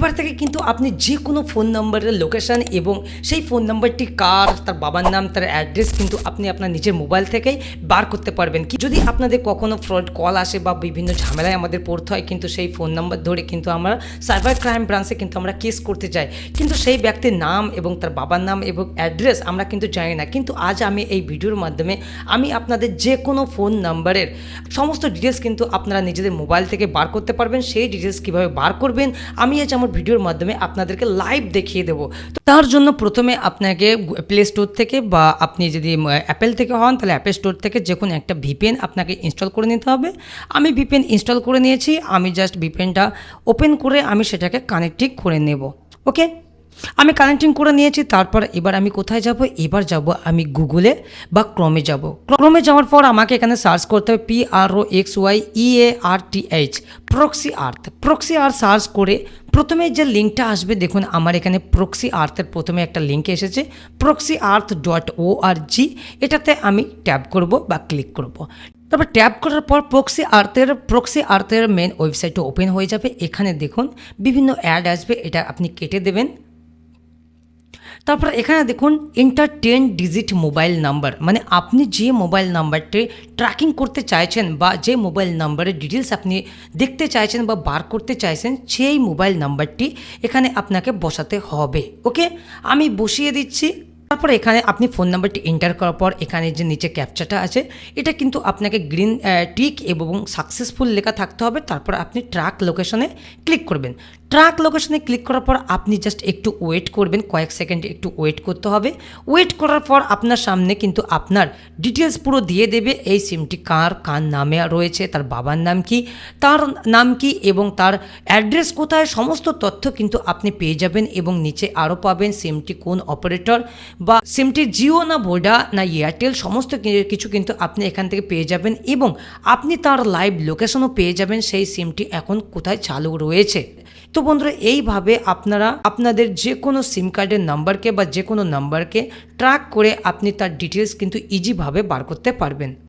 এবার থেকে কিন্তু আপনি যে কোনো ফোন নম্বরের লোকেশন এবং সেই ফোন নাম্বারটি কার, তার বাবার নাম, তার অ্যাড্রেস কিন্তু আপনি আপনার নিজের মোবাইল থেকেই বার করতে পারবেন। কি যদি আপনাদের কখনো ফ্রড কল আসে বা বিভিন্ন ঝামেলায় আমাদের পড়তে হয়, কিন্তু সেই ফোন নাম্বার ধরে কিন্তু আমরা সাইবার ক্রাইম ব্রাঞ্চে কিন্তু আমরা কেস করতে যাই। কিন্তু সেই ব্যক্তির নাম এবং তার বাবার নাম এবং অ্যাড্রেস আমরা কিন্তু জানি না। কিন্তু আজ আমি এই ভিডিওর মাধ্যমে আমি আপনাদের যে কোনো ফোন নাম্বারের সমস্ত ডিটেলস কিন্তু আপনারা নিজেদের মোবাইল থেকে বার করতে পারবেন। সেই ডিটেলস কীভাবে বার করবেন, আমি আজ আমার ভিডিওর মাধ্যমে আপনাদেরকে লাইভ দেখিয়ে দেবো। তো তার জন্য প্রথমে আপনাকে প্লে স্টোর থেকে বা আপনি যদি অ্যাপেল থেকে হন, তাহলে অ্যাপেল স্টোর থেকে যে কোনো একটা ভিপিএন আপনাকে ইনস্টল করে নিতে হবে। আমি ভিপিএন ইনস্টল করে নিয়েছি, আমি জাস্ট ভিপিএনটা ওপেন করে আমি সেটাকে কানেক্টিং করে নেব। ওকে আমি কানেক্টিং করে নিয়েছি, তারপর এবার আমি কোথায় যাব? এবার যাব আমি গুগলে বা ক্রমে যাব। ক্রমে যাওয়ার পর আমাকে এখানে সার্চ করতে হবে P R O X Y E A R T H proxy earth proxy earth search করে প্রথমে যে লিঙ্কটা আসবে, দেখুন আমার এখানে প্রক্সি আর্থের প্রথমে একটা লিঙ্ক এসেছে প্রক্সি আর্থ ডট ও আর জি এটাতে আমি ট্যাপ করব বা ক্লিক করব। তারপর ট্যাপ করার পর প্রক্সি আর্থের প্রক্সি আর্থের মেন ওয়েবসাইটটা ওপেন হয়ে যাবে। এখানে দেখুন বিভিন্ন অ্যাড আসবে, এটা আপনি কেটে দেবেন। তারপর এখানে দেখুন enter ten digit mobile number মানে আপনি যে মোবাইল নাম্বারটি ট্র্যাকিং করতে চাইছেন বা যে মোবাইল নাম্বারের ডিটেলস আপনি দেখতে চাইছেন বা বার করতে চাইছেন, সেই মোবাইল নাম্বারটি এখানে আপনাকে বসাতে হবে ওকে আমি বসিয়ে দিচ্ছি। তারপর এখানে আপনি ফোন নাম্বারটি এন্টার করার পর এখানে যে নিচে ক্যাপচাটা আছে, এটা কিন্তু আপনাকে গ্রিন টিক এবং সাকসেসফুল লেখা থাকতে হবে। তারপর আপনি ট্র্যাক লোকেশনে ক্লিক করবেন। ট্র্যাক লোকেশনে ক্লিক করার পর আপনি জাস্ট একটু ওয়েট করবেন, কয়েক সেকেন্ড একটু ওয়েট করতে হবে। ওয়েট করার পর আপনার সামনে কিন্তু আপনার ডিটেলস পুরো দিয়ে দেবে, এই সিমটি কার কার নামে রয়েছে, তার বাবার নাম কি, তার নাম কি এবং তার অ্যাড্রেস কোথায়, সমস্ত তথ্য কিন্তু আপনি পেয়ে যাবেন এবং নিচে আরও পাবেন সিমটি কোন অপারেটর বা সিমটি জিও না ভোডা না এয়ারটেল, সমস্ত কিছু কিন্তু আপনি এখান থেকে পেয়ে যাবেন এবং আপনি তার লাইভ লোকেশনও পেয়ে যাবেন, সেই সিমটি এখন কোথায় চালু রয়েছে। তো বন্ধুরা, এইভাবে আপনারা আপনাদের যে কোনো সিম কার্ডের নাম্বারকে বা যে কোনো নাম্বারকে ট্র্যাক করে আপনি তার ডিটেলস কিন্তু ইজিভাবে বার করতে পারবেন।